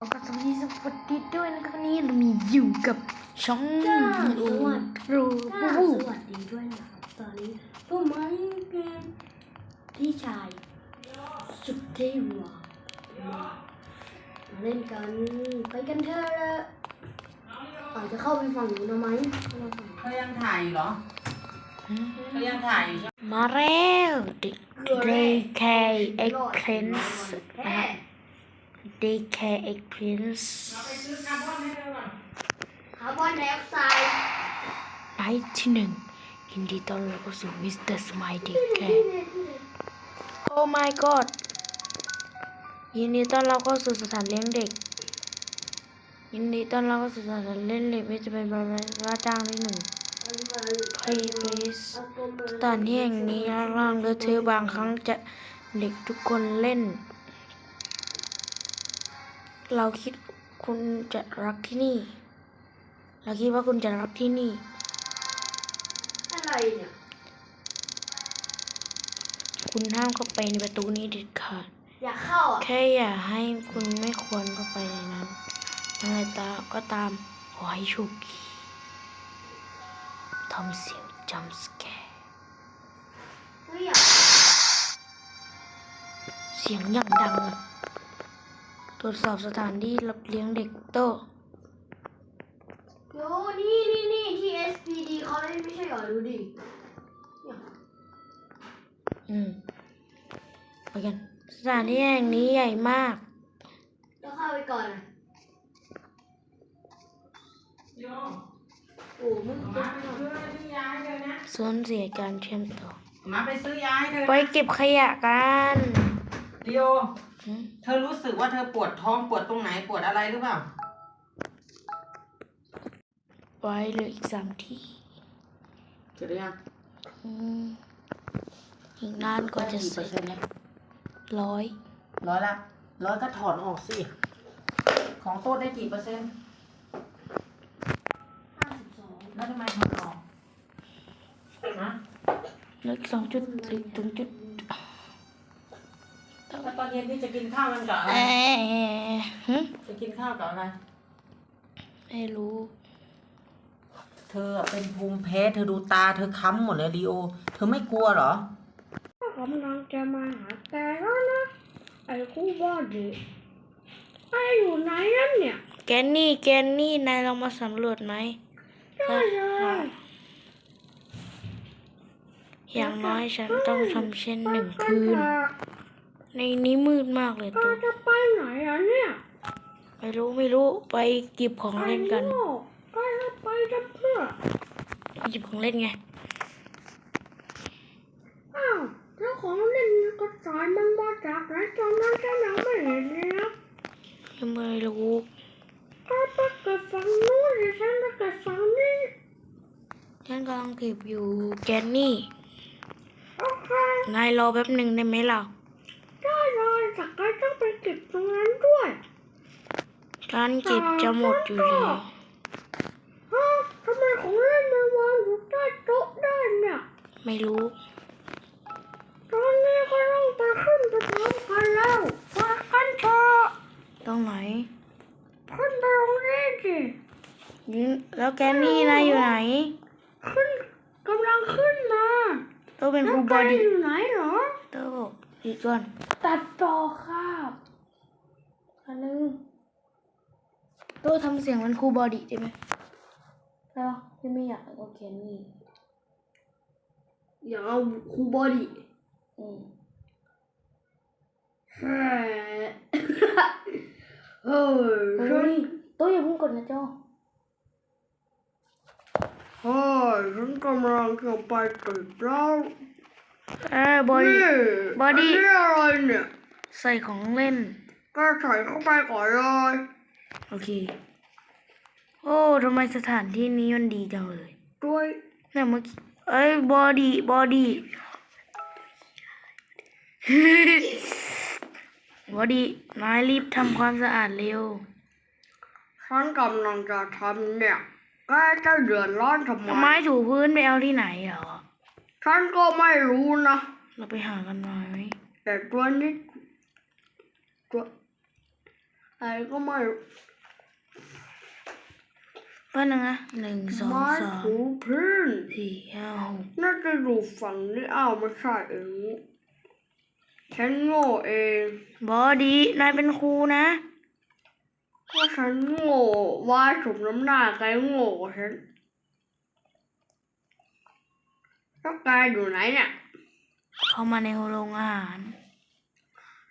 ขอกสวัสดีสวัสดีด้วยนะครับวันนี้เรามีอยู่กับช่องจ้าสวัสดีรูบูสวัสดีด้วยนะครับตอนนี้พวกมันเป็นพี่ชายสุดที่หวานมาเล่นกันไปกันเถอะอาจจะเข้าไปฝั่งนู้นทำไมเข้ามเขายังถ่ายอยู่เหรอเขายังถ่ายอยู่ใช่ไหมมาแล้วเด็ก DK X รอด Prince แท้ DK X Prince ไปซื้อคร์บ อนให้เร็วก่อนคาร์บอนไดออกไซด์ไนท์ที่หนึ่งยินดีต้อนรับเข้าสู่ Mr. Smile DK Oh my god ยินดีต้อนรับเข้าสู่สถานเลี้ยงเด็ก ยินดีต้อนรับเข้าสู่สถานเล่นเด็กไม่จะเป็นบริษัทว่าจ้างที่หนึ่ง Please please สถานที่แห่งนี้ร่างเลอะเทอะบางครั้งจะเด็กทุกคนเล่น เราคิดคุณจะรักที่นี่ เราคิดว่าคุณจะรักที่นี่ อะไรเนี่ย คุณห้ามเข้าไปในประตูนี้เด็ดขาด อยากเข้าอะ แค่อย่าให้คุณไม่ควรเข้าไปในนั้นยังไงตาก็ตามขอให้โชคดีทำเสียงจัมสแกร์ไม่อยากเสียงอย่างดังอะต รวจสอบสถานที่รับเลี้ยงเด็กโตโยนี่นี่นี่ที่ SPD เขาเล่นไม่ใช่เหรอดูดิเนี่ยอืมไปกัน สถานที่แห่งนี้ใหญ่มากแล้วเข้าไปก่อนอะโยโอ้มึงมาไปซื้อซื้อยาให้เธอนะส่วนเสียการเชื่อมต่อมาไปซื้อยาให้เธอไปเก็บขยะกัน เดียวหืมเธอรู้สึกว่าเธอปวดท้องปวดตรงไหนปวดอะไรหรือเปล่าไปเหลืออีกสามที่เสร็จหรือยังอืมอีกนานกว่าจะกี่เสเปอร็ร์จเซ็นต์แล้วร้อยร้อยละร้อยก็ถอนออกสิ ของโต๊ะได้กี่เปอร์เซ็นต์ห้าสิบสองแล้วทำไมถอนออกนะเหลืออีกสองจุดเหลืออีกถึงจุด แล้วตอนเย็นที่จะกินข้าวกันกับอะไร เอ๊ะหึจะกินข้าวกับอะไร ไม่รู้ เธอเป็นภูมิแพ้เธอดูตาเธอค้ำหมดเลยลีโอ เธอไม่กลัวเหรอ กำลังจะมาหาแกแล้วนะ ไอ้คู่บอดีไอ้อยู่ไหนนั่นเนี่ยแกนนี่ แกนนี่ นายลองมาสำรวจไหมได้เลยอย่างน้อยฉันต้องทำเช่นหนึ่งคืน ในนี้มืดมากเลยเราตัวจะไปไหนอะเนี่ย ไม่รู้ไม่รู้ไปเก็บของเล่นกันไอ้โง่ก็จะไปจะเพื่อไปหยิบของเล่นไง อ้าวแล้วของเล่นกระสายมันมาจากไหนตอนนั้นฉันยังไม่เห็นเลยนะยังไม่รู้ก็ไปเกิดฝั่งนู้นดิฉันไปเกิดฝั่งนี้ฉันกำลังเก็บอยู่แกนนี่โอเคนายรอแป๊บหนึ่งได้ไหมล่ะ ได้เลยแต่ก็ต้องไปเก็บตรงนั้นด้วยการเก็บจะหมดอยู่แล้วฮะทำไมของเล่นมันวางอยู่ใต้โต๊ะได้เนี่ยไม่รู้ ตอนนี้ก็ต้องไปขึ้นไปพร้อมกันแล้วมากันเถอะตรงไหนขึ้นไปตรงนี้สิอืมแล้วแกนนี่นายอยู่ไหน ขึ้นกำลังขึ้นมาต้องเป็นคแล้รูวบแกอดี้อยู่ไหนเหรอเตอร์อีกก่อน ตัดต่อครับ อันนึงโตัวทำเสียงมันครูบอดี้ได้ไหมได้ปะพี่ไม่อยากเอาแกนนี่อย่าเอาครูบอดี้อืมเฮ้ยเฮ้ยเฮ้ยโตัวอย่าเพิ่งกดนะเจ้าเฮ้ยฉันกำลังจะไปตึกแล้วเออบอดี้นี่บอดี้นนี้อะไรเนี่ย ใส่ของเล่น ก็ใส่เข้าไปก่อนเลย โอเค โอ้ทำไมสถานที่นี้มันดีจังเลยด้วยเนี่ยเมื่อกี้เอ้ยบอดี้บอดี้บอดี้นายรีบทำความสะอาดเร็วฉันกำลังจะทำเนี่ยแกจะเดือดร้อนทำไมไม้ถูพื้นไปเอาที่ไหนเหรอฉันก็ไม่รู้นะเราไปหากันหน่อยไหมแต่ตัวนี้ตัวอะไรก็ไม่ รู้เพื่อนงนะหนึ่งสองไม้สามถูพื้นสี่ห้าหกน่าจะอยู่ฝั่งนี้อ้าวไม่ใช่เองฉันโง่เองบอดี้นายเป็นครูนะก็ฉันโง่ว่าสมน้ำหน้าแกโง่กว่าฉันแล้วแกอยู่ไหนเนี่ยเข้ามาในโรงอาหาร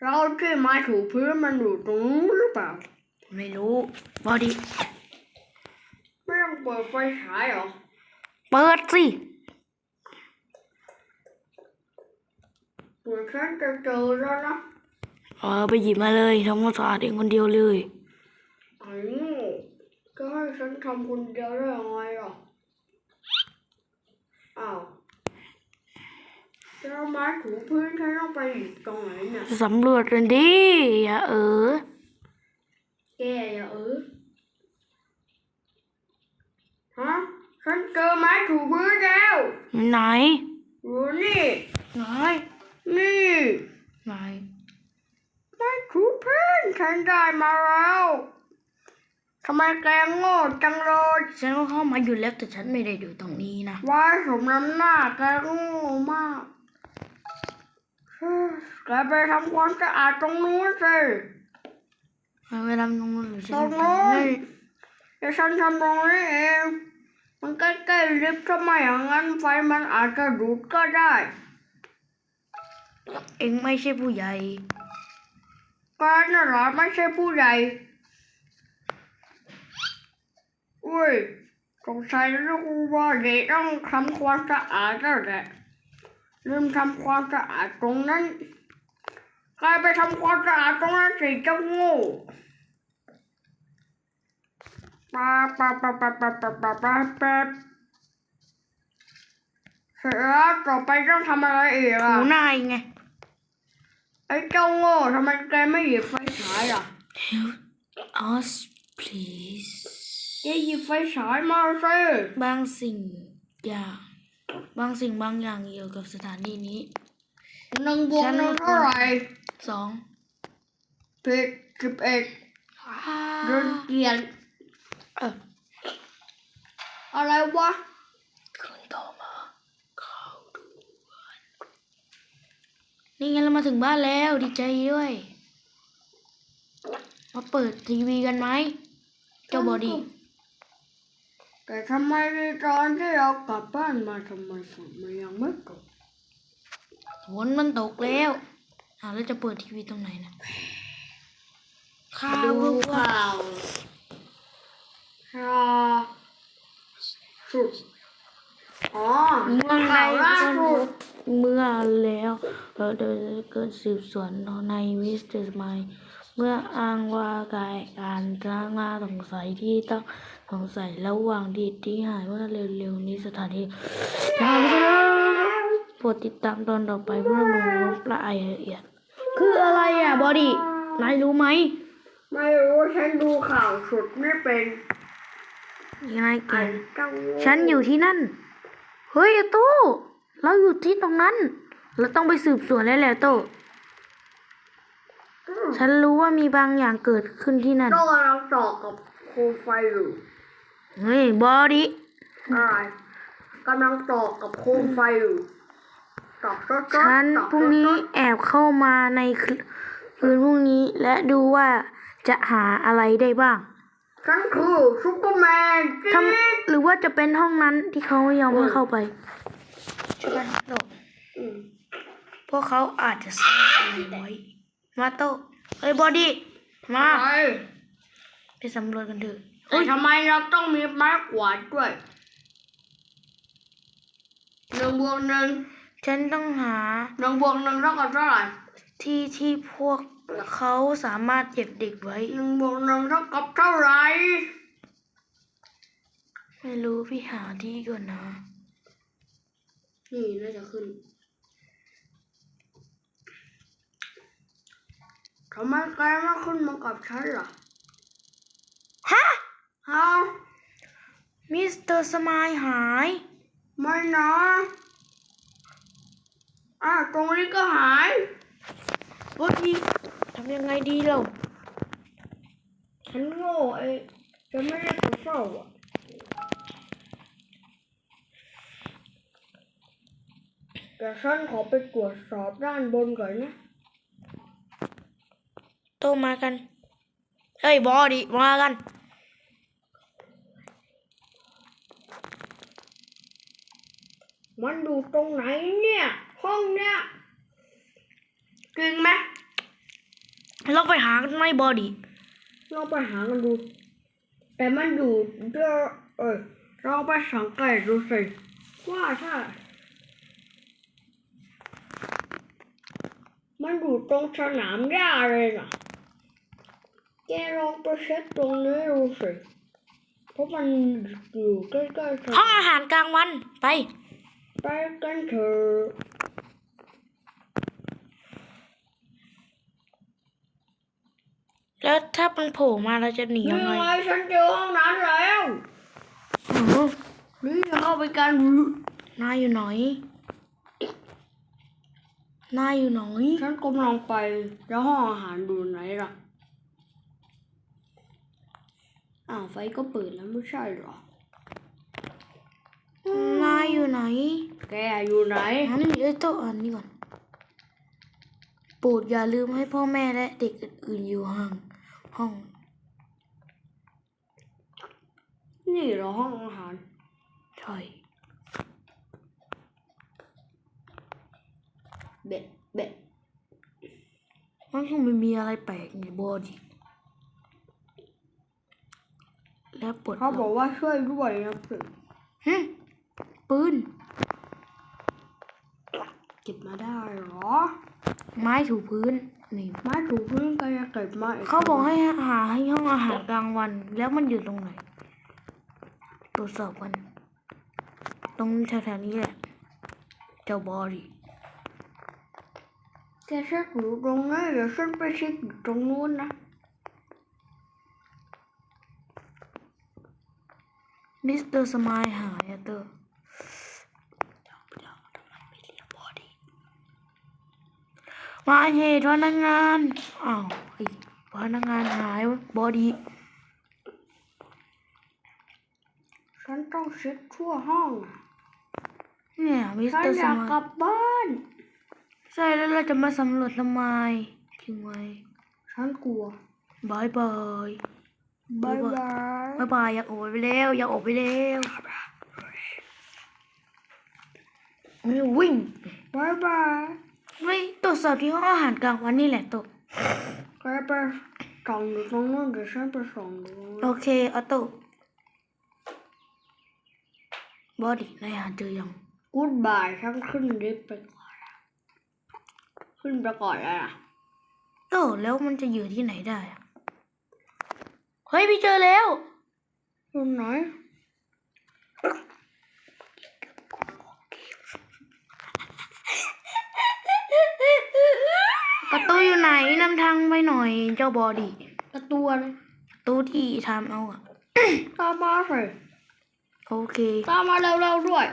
เราที่ไม้ถูพื้นมันอยู่ตรงนู้นหรือเปล่า ไม่รู้บอดี้ไม่ต้อง เปิดไฟฉายเหรอ เปิดสิเหมือนฉันจะเจอแล้วนะเออไปหยิบมาเลยทำความสะอาดเองคนเดียวเลยไอ้โง่ก็ให้ฉันทำคนเดียวได้ยังไงอะอ้าวแล้วไม้ถูพื้นฉันต้องไปอยู่ตรงไหนเนี่ยสำรวจกันดิอย่าเออแกอย่าเออ ฮะฉันเจอไม้ถูพื้นแล้วไหนอยู่นี่ไหนนี่ไหนไม้ถูพื้นฉันได้มาแล้วทำไมแกโง่จังเลยฉันก็เข้ามาอยู่แล้วแต่ฉันไม่ได้อยู่ตรงนี้นะว่าสมน้ำหน้าแกโง่มากเฮ้ยแกไปทำความสะอาดตรงนู้นสิเอาไปทำตรงนู้นหรือฉัตนรงทำนู้นไม่ เดี๋ยวฉันทำตรงนี้เอง มันใกล้ๆลิฟต์ทำไมอย่างนั้นไฟมันอาจจะดูดก็ได้ เองไม่ใช่ผู้ใหญ่การน่ะเหรอไม่ใช่ผู้ใหญ่ อุ้ยสงสัยลูกว่าเด็กต้องทำความสะอาดแล้วแหละลืมทำความสะอาดตรงนั้นใครไปทำความสะอาดตรงนั้นสิเจ้าโง่ ปาปาปาปาปาปาปาปาปาเสร็จแล้วต่อไปต้องทำอะไรอีกหูอะนายไงไอ้เจ้าโง่ทำไมแกไม่หยิบไฟฉายอะ us please แกหยิบไฟฉายมาสิบางสิ่งอย่าง บางสิ่งบางอย่างเกี่ยวกับสถานีนี้หนึ่งบวกหนึ่งเท่าไหร่สองผิดสิบเอ็ดเดินเกลียน อออะไรวะคุณโทรมาเข้าดูนี่ไงเรามาถึงบ้านแล้วดีใจด้วย มาเปิดทีวีกันไหมเจ้าบอดี้แต่ทำไมในตอนที่เรากลับบ้านมาทำไมฝนมันยังไม่ตกฝนมันตกแล้วอ่าแล้วจะเปิดทีวีตรงไหนนะข้าวดูลูกว่าข่าว ชาสุดอ๋อเมืองในข่าวล่าสุดเมื่อแล้วเราเดินเกิดสืบสวนในวิสเตอร์ไมเมื่ออ้างว่ากายการจ้างน่าสงสัยที่ต้องสงสัยระหว่างดีดที่หายเมื่อเร็วๆนี้สถานที่โปรดติดตามตอนต่อไปเพื่อรู้รายละเอียด คืออะไรอะบอดี้นายรู้ไหม ไม่รู้ฉันดูข่าวสุดไม่เป็นยั งไงไอ้เก่งเจ้าโง่ฉันอยู่ที่นั่น เฮ้ยไอ้ตู้เราอยู่ที่ตรงนั้น เราต้องไปสืบสวนแล้วแหละโต้อืมฉันรู้ว่ามีบางอย่างเกิดขึ้นที่นั่นก็กำลังต่อกับโคมไฟอยู่เฮ้ยบอดี้อะไรกำลังต่อกับโคมไฟอยู่ตอกต๊อกต๊อกฉันตอกพรุ่งนี้แอบเข้ามาในคืนคืนพรุ่งนี้และดูว่าจะหาอะไรได้บ้าง ฉันคือซุปเปอร์แมนทำหรือว่าจะเป็นห้องนั้นที่เขาไม่ยอมให้เข้าไปใช่ไหมโตอืมพวกเขาอาจจะซ่อนอะไรไว้มาโตเฮ้ยบอดี้มา ไปไปสำรวจกันเถอะแต่ทำไมเราต้องมีไม้กวาดด้วยหนึ่งบวกหนึ่งฉันต้องหาหนึ่งบวกหนึ่งเท่ากับเท่าไหร่ ที่ที่พวกเขาสามารถเก็บเด็กไว้หนึ่งบวกหนึ่งเท่ากับเท่าไหร่ไม่รู้พี่หาที่ก่อนนะ นี่น่าจะขึ้นทำไมแกไม่ขึ้นมากับฉันล่ะฮะฮะมิสเตอร์สมายหาย ไม่นะอะตรงนี้ก็หาย บอดี้ทำยังไงดีเราฉันโง่ไอ้ฉันไม่ได้ไปเฝ้าอะแต่ฉันขอไปตรวจสอบด้านบนก่อนนะ โตมากัน เฮ้ยบอดีมากันมันอยู่ตรงไหนเนี่ย ห้องเนี่ยจริงไหม เราไปหา กันไหม่บอดีเราไปหากันดู แต่มันอยู่เดี๋ยวเออเราไปสังเกตดูสิว่าถ้า มันอยู่ตรงสนามหญ้าเลยนะแกลองไปเช็คตรงนี้ดูสิเพราะมันอยู่ใกล้ๆสห้องนามอาหารกลางวันไป ไปกันเถอะ แล้วถ้ามันโผล่มาเราจะหนีนี่ยังไงไงฉันเจอห้องนั้นแล้วอ๋อนี่เข้าไปกันนายอยู่ไหนนายอยู่ไหนฉันกำลังไปแล้วห้องอาหารดูไหนล่ะอ้าวไฟก็เปิดแล้วไม่ใช่เหรอนายอยู่ไหน แกอยู่ไหนอันนี้เอ้ยโต๊ะอันนี้ก่อนโปรดอย่าลืมให้พ่อแม่และเด็กอื่นๆอยู่ห่าง ห้อง นี่เหรอห้องอาหาร ใช่ เบะเบะมันคงไม่มีอะไรแปลกในบอดีแล้วปลดเขาบอกว่าช่วยด้วยนะเพื่อนฮึปืน เก็บมาได้เหรอ ไม้ถูพื้นนี่ไม้ถูพื้นก็จะเก็บมาอีกเขาบอกให้หาให้ห้องอาหารกลางวัน แล้วมันอยู่ตรงไหน ตรวจสอบกัน ตรงแถวๆนี้แหละ เจ้าบอดีแกเช็คอยู่ตรงนี้เดี๋ยวฉันไปเช็คอยู่ตรงนู้นนะมิสเตอร์สมายหายอะเตอร์ มาเหตุพนักงานอ้าวไอ้พนักงานหายบอดีฉันต้องเช็คทั่วห้องอะเนี่ยมิสฉันเตอร์อสยากมายกลับบ้าน ใช่แล้วเราจะมาสำรวจทำไมทิ้งไว้ฉันกลัวบายบายบายบายบายบายอยากออกไปแล้วอยากออกไปแล้วนี่วิ่งบายบาย ไม่ตรวจสอบที่ห้องอาหารกลางวันนี่แหละตกแกไปส่องอยู่ตรงนู้นเดี๋ยวฉันไปส่องดูโอเคออโต้บอดี้นายหาเจอยังกูดบายฉันขึ้นลิฟต์ไปก่อนละขึ้นไปก่อนแล้วนะโอ้แล้วมันจะอยู่ที่ไหนได้อะเฮ้ยพี่เจอแล้วอยู่ไหน ประตูอยู่ไหนนำทางไปหน่อยเจ้าบอดี้ประตูอะไรประตูที่ทำเอาอะตามมาสิโอเค ตามมาเร็วๆด้วย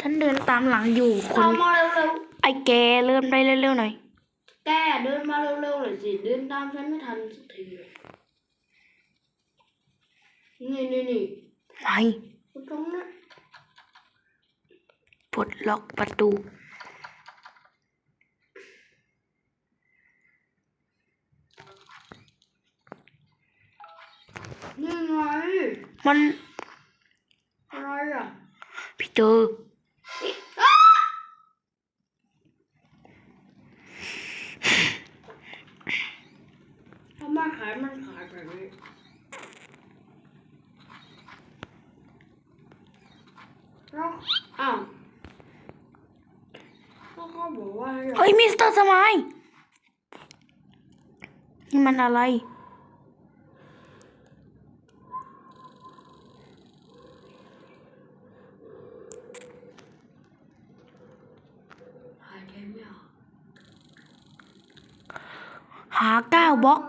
ฉันเดินตามหลังอยู่คตานมมาเร็วไอ้แกเริ่มได้เร็วๆหน่อยๆแกเดินมาเร็วๆหน่อยสิเดินตามฉันไม่ทันสักทีเลยนี่นี่นี่ไปตรงนั้นปลดล็อกประตู นี่ไงมันอะไรอะพี่เจอทำไมขายมันขายแบบนี้แล้วอ้าวก็เขาบอกว่าให้เฮ้ยมิสเตอร์สมายนี่มันอะไร หายใจไม่ออก หาเก้าบล็อก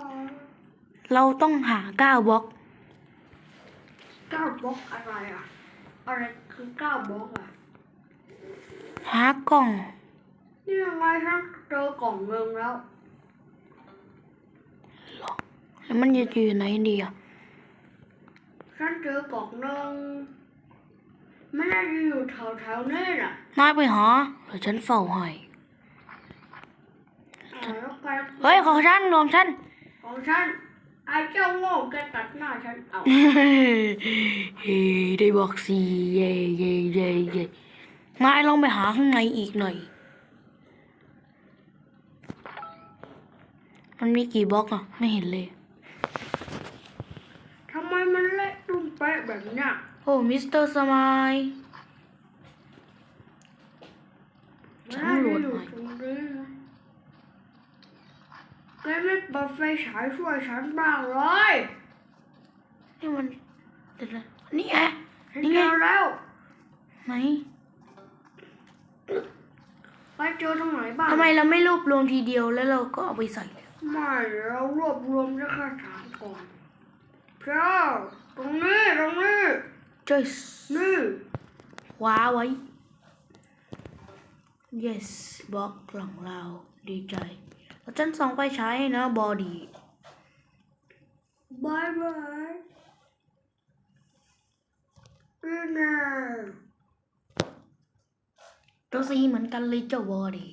เราต้องหาเก้าบล็อกเก้าบล็อกอะไรอะ อะไรคือเก้าบล็อกอะ หากล่อง นี่ยังไงฉันเจอกล่องเงินแล้วแล้วมันจะอยู่ไหนดีอะ ฉันเจอกล่องหนึงมันน่าจะอยู่แถวๆนี่แหละนายไปหาเดี๋ยวฉันเฝ้าให้อ่าแล้วใคร เฮ้ยของฉันของฉันของฉันไอ้เจ้าโง่แกตัดหน้าฉันเอาเฮ้ได้บอกสิเย่เย่เย่เย่นายลองไปหาข้างในอีกหน่อย มันมีกี่บล็อกอะ ไม่เห็นเลยทำไมมันเละตุ้มเป๊ะแบบเนี้ยโอ้มิสเตอร์สมายมันน่าจะอยู่ตรงนี้นะ แกไม่เปิดไฟฉายช่วยฉันบ้างเลยนี่มันเดี๋ยวนะนี่ไงฉันนี่เจไงอแล้ว ไหนไปเจอตรงไหนบ้างทำไมเราไม่รวบรวมทีเดียวแล้วเราก็เอาไปใส่เลยไม่เรารวบรวมได้แค่สามก่อนเจ้าตรงนี้ตรงนี้เจ้ยนี่ คว้าไว้ yes บล็อกหลังเราดีใจแล้ว ฉันส่องไปใช้นะบอดี้บายบายนี่นะตัวซีเหมือนกันเลยเจ้าบอดี้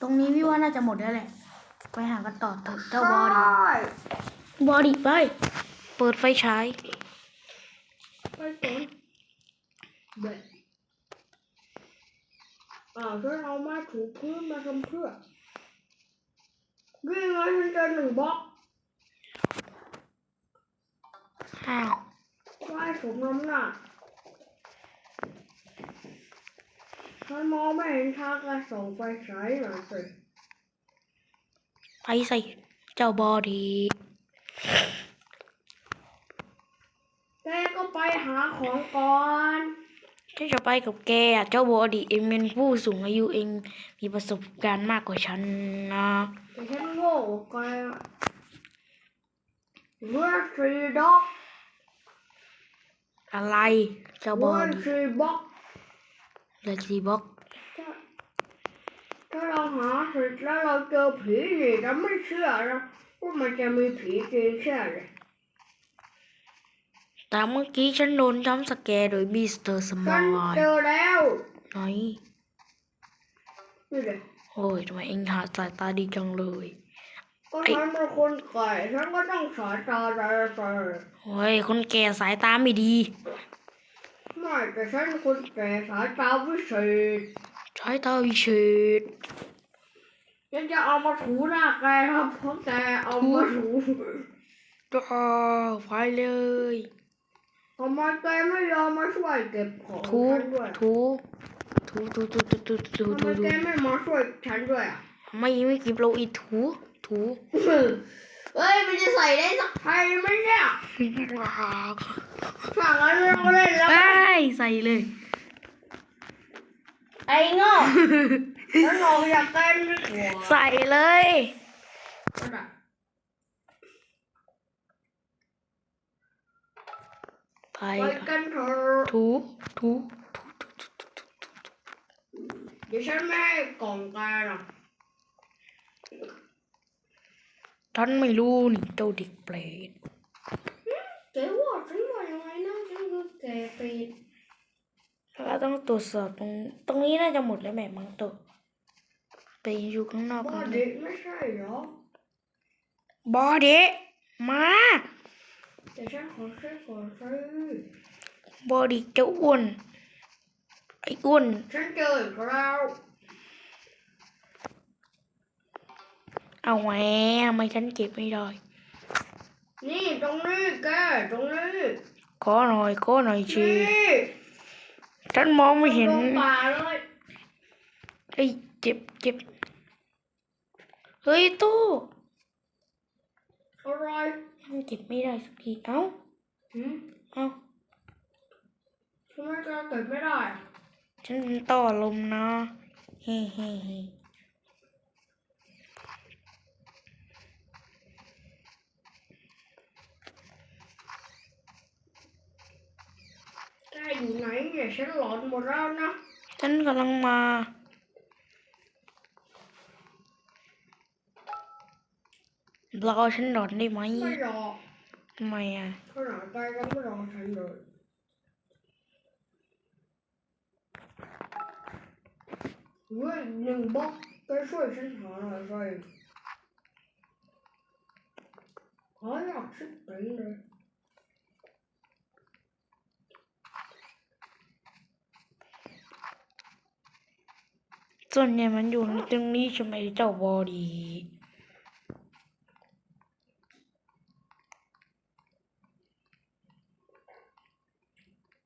ตรงนี้พี่ว่าน่าจะหมดแล้วแหละ ไปหากันต่อเถอะเจ้าบอดี้ไปบอดี้ไป เปิดไฟฉายไปก่ อนเบ็ดอ้าวฉันเอามาถูพื้นมาทำเพื่อนี่ไงฉันเจอหนึ่งบล็อกอ้าวไหว้สมน้ำหนักฉันมองไม่เห็นทางการส่องไฟฉายหน่อยสิไปใส่เจ้าบอดี้แกก็ไปหาของก่อน ฉันจะไปกับแกอะเจ้าบอดี้เองเป็นผู้สูงอายุเองมีประสบการณ์มากกว่าฉันนะแต่ฉันโง่กว่าแกอะเมื่อสี่ด็อกอะไรเจ้าบอเมื่อดี้สี่บล็อกเหลือกี่บล็อกถ้าถ้าเราหาเสร็จแล้วเราเจอผีนี่เราไม่เชื่อนะว่ามันจะมีผีจริงใช่ไหม แต่เมื่อกี้ฉันโดนจัมป์สแกร์โดยมิสเตอร์สมฉัอนลเจอแล้วไหนนี่เลยโอ้ยทำไมเองหาสายตาดีจังเลย ก็ฉันเป็นคนไก่ฉันก็ต้องสายตาใจไปโอ้ย คนแก่สายตาไม่ดีไม่แต่ฉันเป็นคนแก่สายตาวิเศษใช้ตาวิเศษฉันจะเอามาถูหน้าแกครับเพราะแกเอามาถู จ้าไปเลย ทำไมแกไม่ยอมมาช่วยเก็บของถูฉันด้วยถูถูถูถูถูถูถูทำไมถูถูแกไม่มาช่วยฉันด้วยอะไม่ไม่กิบเราอีกถูถูเฮ้ยมันจะใส่ได้สักไทยไหมเนี่ยถ้างั้นเราเล่นแล้วไอ้ยใส่เลย ไอ้โง่ฉันออกจากแกนดีกว่าใส่เลย ไปไปกันเถอะถูถูถูถูถูถูถูเดี๋ยวฉันไม่ให้กล่องแกหรอกฉันไม่รู้นี่เจ้าเด็กเปรตแกว่าฉันว่ายังไงนะฉันคือแกปีดเราต้องตรวจสอบตรงตรงนี้น่าจะหมดแล้วแม่มังตัวไปอยู่ข้างนอกบ้ากันเด็กไม่ใช่เหรอบอเดะมา แต่ฉันขอซื้อก่อนสิบอดีเจ้าอ้วนไอ้อ้วนฉันเจออีกแล้วเอาแหวทำไมฉันเก็บไม่ได้นี่ตรงนี้แกตรงนี้ขอหน่อยขอหน่อยชีนี่ฉันมองไม่เห็นตรงป่าเลยเฮ้ยเจ็บเจ็บเฮ้ยตู้อะไรมันเก็บไม่ได้สักที เอ้าหืมเอ้าทำไมแกเก็บไม่ได้อะฉันเป็นต่อลมนะ เฮ้เฮ้เฮ้แกอยู่ไหนเนี่ยฉันหลอนหมดแล้วนะ ฉันกำลังมา รอฉันหนอยได้ไหมไม่รอทำไมอะขนาดใกล้ก็ไม่รอฉันเลยเฮ้ยหนึ่งบล็อกไปช่วยฉันหาหน่อยสิขออยากชิบไปเลยส่วนใหญ่มันอยู่ตรงนี้ใช่ไหมเจ้าบอดี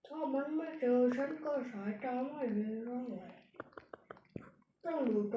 ถ้า มันไม่เจอฉันก็สายตาไม่ดีเท่าไหร่ต้องอยู่ต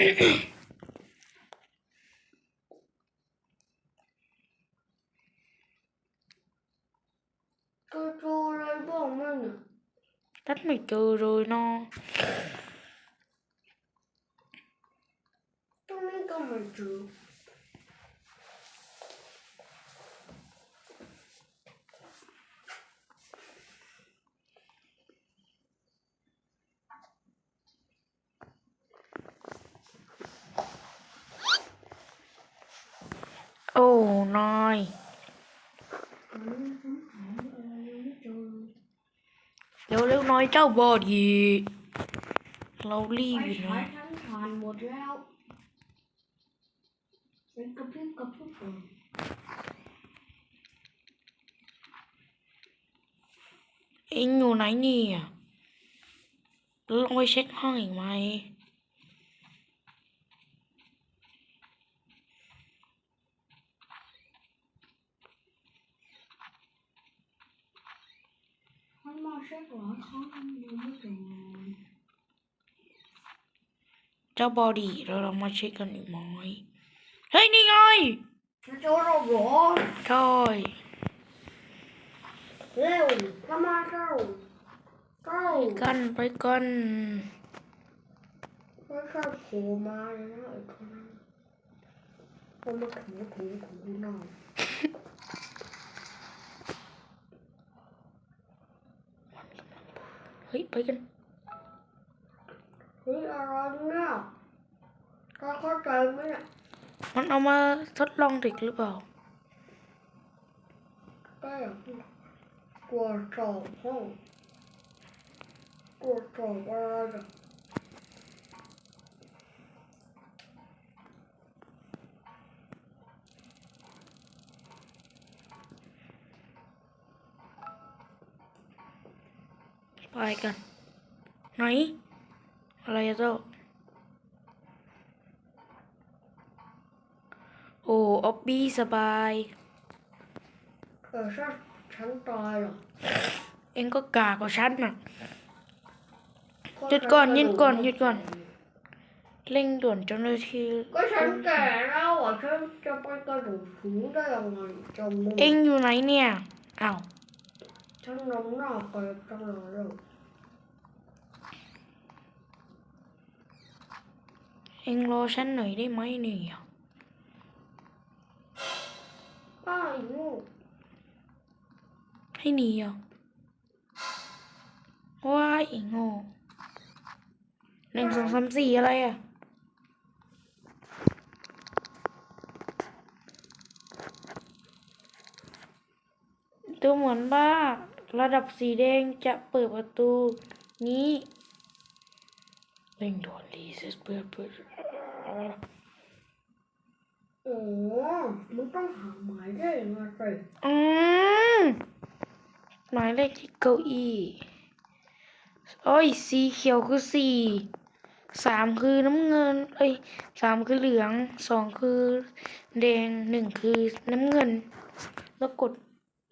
ม่เจอเช็คก่อนสิ อยู่ในตู้เย็นหรือเปล่าไม่มีแกนั่นแหละโง่เอง ท่านบอกให้แกเช็คดี กองสุดท้ายหายากมากเลย ๆได้ ไม่รู้เป็นของอะไรสายตาฉันน่ะไปไปดูตรงนั้นสิ เจอเจออะไรบ้างมั้งเนี่ย ท่านไม่เจอเลยเนาะ ตรงนี้ก็ไม่เจอ โอ้ นายเร็วเร็วๆหน้อยเจ้าบอดีเรารีบไปอยู่นะยฉันผ่านหมดแล้วเป็นกระพริบกระพริบเอ็งอยู่ไหนเนี่ยลองไปเช็คห้องอีกไหม ฉันมาเช็คหลายครั้งยังไม่เจอเลย เจ้าบอดีเราลองมาเช็คกันอีกไหมเฮ้ย นี่ไงฉันเจอเราเหรอใช่เร็วเข้ามาเร็วเร็วกันไปกันไม่ใช่โผล่มาเลยนะไอ้คนนั้นเขามาถูถูถูหน่อยเฮ้ยไปกัน เฮ้ยอะไรเนี่ยก็เข้าใจไหมเนี่ยมันเอามาทดลองเด็กหรือเปล่าก็อยากตรวจสอบห้องตรวจสอบอะไรเนี่ยไปกันไหน อะไรอะเจ้า โอ้ออบบี้สบาย เออถ้าฉันตายเหรอ เอ็งก็กากกว่าฉันน่ะ หยุดก่อนหยุดก่อนหยุดก่อน เร่งด่วนเจ้าหน้าที่ก็ฉันแก่แล้วอะฉันจะไปกระโดดสูงได้ยังไงจมูกเอ็งอยู่ไหนเนี่ย อ้าว ฉันน้ำหน้าเกิดตั้งนานแล้ว เอ็งรอฉันหน่อยได้ไหมเนี่ยป้าอีกงูให้หนีอะายอีโง่หนึ่งสองสามสี่อะไรอะดูเหมือนว่าระดับสีแดงจะเปิดประตูนี้ เร่งด่วนรีเซ็ตเปิดเปิดโอ้มึงต้องหาหมายเลขมาสิอืมหมายเลขที่เก้าอี้โอ้ยสีเขียวคือสี่สามคือน้ำเงินเอ้ยสามคือเหลืองสองคือแดงหนึ่งคือน้ำเงิน แล้วกด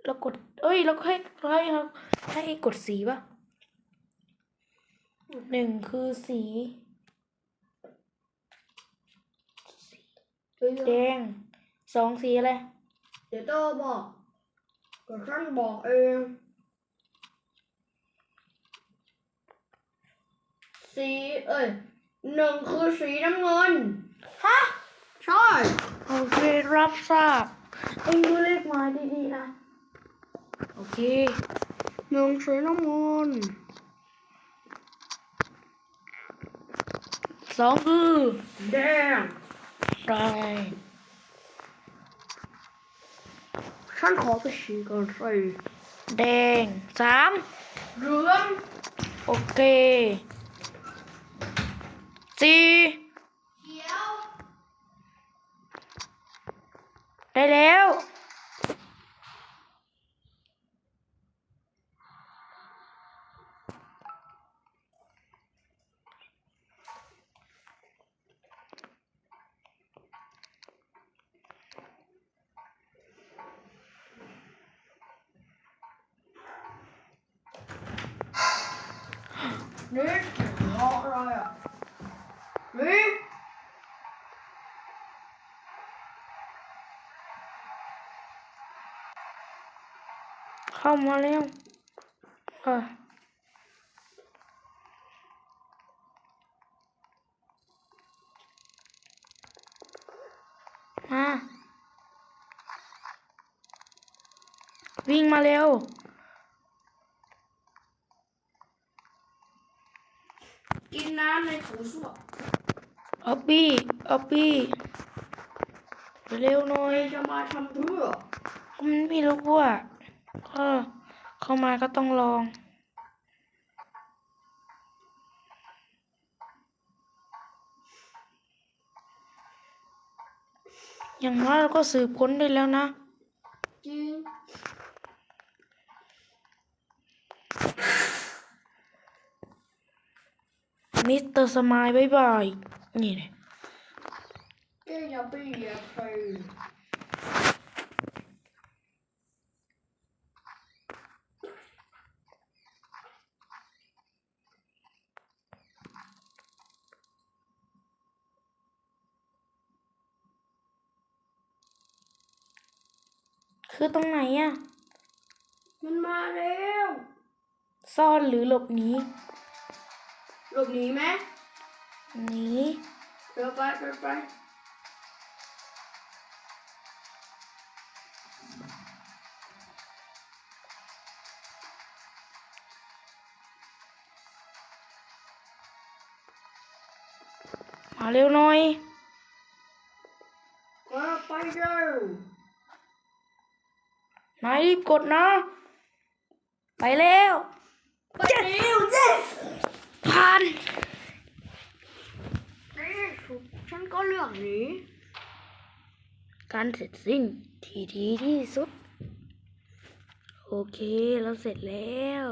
แล้วกด เอ้ยแล้วให้ให้ครับให้กดสีป่ะ หนึ่งคือสีเดี๋ยวแดงสองสีอะไรเดี๋ยวโตบอกก็ฉันบอกเองสีเอ้ยหนึ่งคือสีน้ำเงินฮะใช่โอเครับทราบเอ็งดูเลขไม้ดีๆนะโอเคหนึ่งสีน้ำเงิน สองคือแดงไรฉันขอไปฉี่ก่อนสิแดงสามเหลืองโอเคสี่เขียวได้แล้ว นี่รออะไรอะนี่ เข้ามาแล้วเออมาวิ่งมาเร็ว กินน้ำในถุงส้วมออบบี้ออบบี้เร็วหน่อย จะมาทำเพื่อมันไม่รู้ว่า ก็เข้ามาก็ต้องลองอย่างน้อยเราก็สืบค้นได้แล้วนะ จริง มิสเตอร์สมายบายบาย นี่เลย แกอย่าไปเหยียบใครคือตรงไหนอะมันมาแล้วซ่อนหรือหลบหนีหลบหนีไหมหนีเดี๋ยวไปไปไปมาเร็วหน่อยมาไปเร็ว นายรีบกดนะ ไปแล้วไปเร็ว yes ผ่านนี่ฉันก็เลือกหนีการเสร็จสิ้นที่ดีที่สุด โอเค เราเสร็จแล้ว